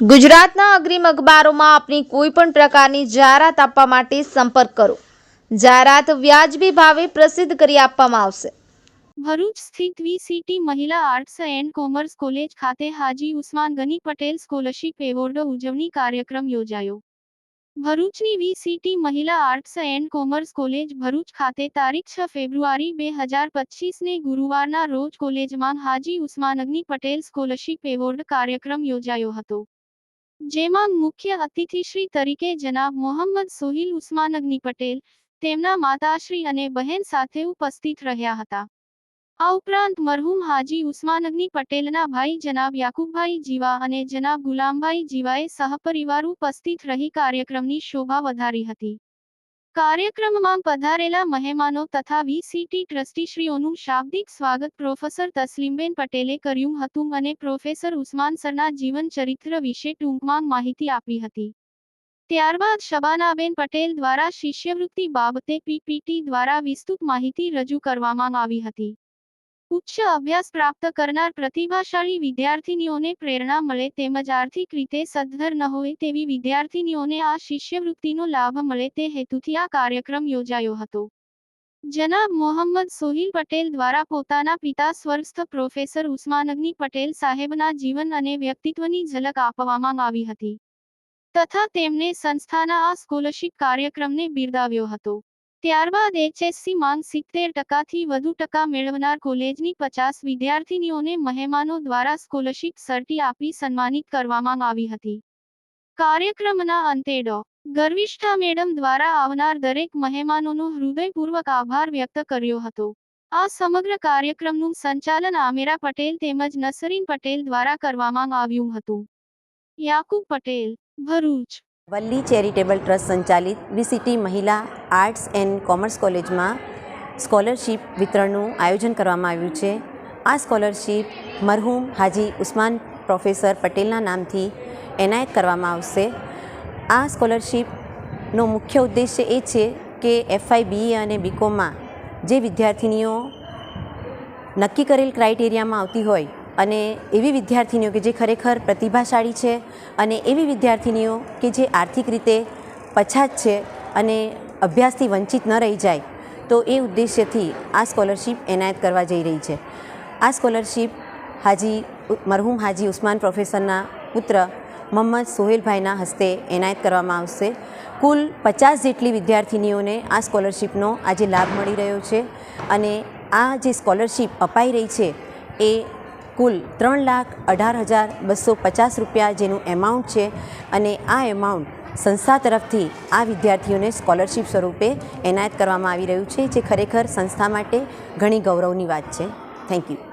ગુજરાતના અગ્રીમ અખબારોમાં આપની કોઈ પણ પ્રકારની જાહેરાત આપવા માટે સંપર્ક કરો. જાહેરાત વ્યાજબી ભાવે પ્રસિદ્ધ કરી આપવામાં આવશે. ભરૂચ સ્થિત વીસીટી મહિલા આર્ટ્સ એન્ડ કોમર્સ કોલેજ ખાતે હાજી ઉસ્માન ગની પટેલ સ્કોલરશીપ એવોર્ડ ઉજવણી કાર્યક્રમ યોજાયો. ભરૂચની VCT Mahila arts and commerce college Bharuch ખાતે તારીખ છ ફેબ્રુઆરી બે હજાર પચીસને ગુરુવારના રોજ કોલેજમાં હાજી ઉસ્માન અગ્નિ પટેલ સ્કોલરશીપ એવોર્ડ કાર્યક્રમ યોજાયો હતો. જેમાં મુખ્ય અતિથિશ્રી તરીકે જનાબ મોહમ્મદ સોહિલ ઉસ્માન અગ્નિ પટેલ, તેમના માતાશ્રી અને બહેન સાથે ઉપસ્થિત રહ્યા હતા. આ ઉપરાંત મરહુમ હાજી ઉસ્માન અગ્નિ પટેલના ભાઈ જનાબ યાકુબભાઈ જીવા અને જનાબ ગુલામભાઈ જીવાએ સહપરિવાર ઉપસ્થિત રહી કાર્યક્રમની શોભા વધારી હતી. કાર્યક્રમમાં પધારેલા મહેમાનો તથા વીસીટી ટ્રસ્ટીશ્રીઓનું શાબ્દિક સ્વાગત પ્રોફેસર તસ્લીમબેન પટેલે કર્યું હતું અને પ્રોફેસર ઉસ્માન સરના જીવન ચરિત્ર વિશે ટૂંકમાં માહિતી આપી હતી. ત્યારબાદ શબાનાબેન પટેલ દ્વારા શિષ્યવૃત્તિ બાબતે પીપીટી દ્વારા વિસ્તૃત માહિતી રજૂ કરવામાં આવી હતી. ઉચ્ચ અભ્યાસ પ્રાપ્ત કરનાર પ્રતિભાશાળી વિદ્યાર્થીનીઓને પ્રેરણા મળે તેમજ આર્થિક રીતે સદ્ધર ન હોય તેવી વિદ્યાર્થીનીઓને આ શિષ્યવૃત્તિનો લાભ મળે તે હેતુથી આ કાર્યક્રમ યોજાયો હતો. જનાબ મોહમ્મદ સોહિલ પટેલ દ્વારા પોતાના પિતા સ્વર્ગસ્થ પ્રોફેસર ઉસ્માનગની પટેલ સાહેબના જીવન અને વ્યક્તિત્વની ઝલક આપવામાં આવી હતી. તથા તેમને સંસ્થાના આ સ્કોલરશીપ કાર્યક્રમને બિરદાવ્યો હતો. ત્યારબાદ એચએસસી માંગ સિત્તેર ટકાથી વધુ ટકા મેળવનાર કોલેજની પચાસ વિદ્યાર્થીનીઓને મહેમાનો દ્વારા સ્કોલરશીપ સર્ટી આપી સન્માનિત કરવામાં આવી હતી. કાર્યક્રમના અંતે ડો. ગર્વિષ્ઠા મેડમ દ્વારા આવનાર દરેક મહેમાનોનો હૃદયપૂર્વક આભાર વ્યક્ત કર્યો હતો. આ સમગ્ર કાર્યક્રમનું સંચાલન આમેરા પટેલ તેમજ નસરીન પટેલ દ્વારા કરવામાં આવ્યું હતું. યાકુબ પટેલ, ભરૂચ. વલ્લી ચેરિટેબલ ટ્રસ્ટ સંચાલિત VCT Mahila arts and commerce કોલેજમાં સ્કોલરશીપ વિતરણનું આયોજન કરવામાં આવ્યું છે. આ સ્કોલરશીપ મરહૂમ હાજી ઉસ્માન પ્રોફેસર પટેલના નામથી એનાયત કરવામાં આવશે. આ સ્કોલરશીપનો મુખ્ય ઉદ્દેશ્ય એ છે કે એફઆઈ બીએ અને બીકોમમાં જે વિદ્યાર્થીનીઓ નક્કી કરેલ ક્રાઇટેરિયામાં આવતી હોય અને એવી વિદ્યાર્થીનીઓ કે જે ખરેખર પ્રતિભાશાળી છે અને એવી વિદ્યાર્થીનીઓ કે જે આર્થિક રીતે પછાત છે અને અભ્યાસથી વંચિત ન રહી જાય, તો એ ઉદ્દેશ્યથી આ સ્કોલરશીપ એનાયત કરવા જઈ રહી છે. આ સ્કોલરશીપ હાજી મરહૂમ હાજી ઉસ્માન પ્રોફેસરના પુત્ર મોહમ્મદ સોહેલભાઈના હસ્તે એનાયત કરવામાં આવશે. કુલ પચાસ જેટલી વિદ્યાર્થીનીઓને આ સ્કોલરશીપનો આજે લાભ મળી રહ્યો છે અને આ જે સ્કોલરશીપ અપાઈ રહી છે એ કુલ ત્રણ લાખ અઢાર હજાર બસો પચાસ રૂપિયા જેનું એમાઉન્ટ છે અને આ એમાઉન્ટ સંસ્થા તરફથી આ વિદ્યાર્થીઓને સ્કોલરશિપ સ્વરૂપે એનાયત કરવામાં આવી રહ્યું છે, જે ખરેખર સંસ્થા માટે ઘણી ગૌરવની વાત છે. Thank you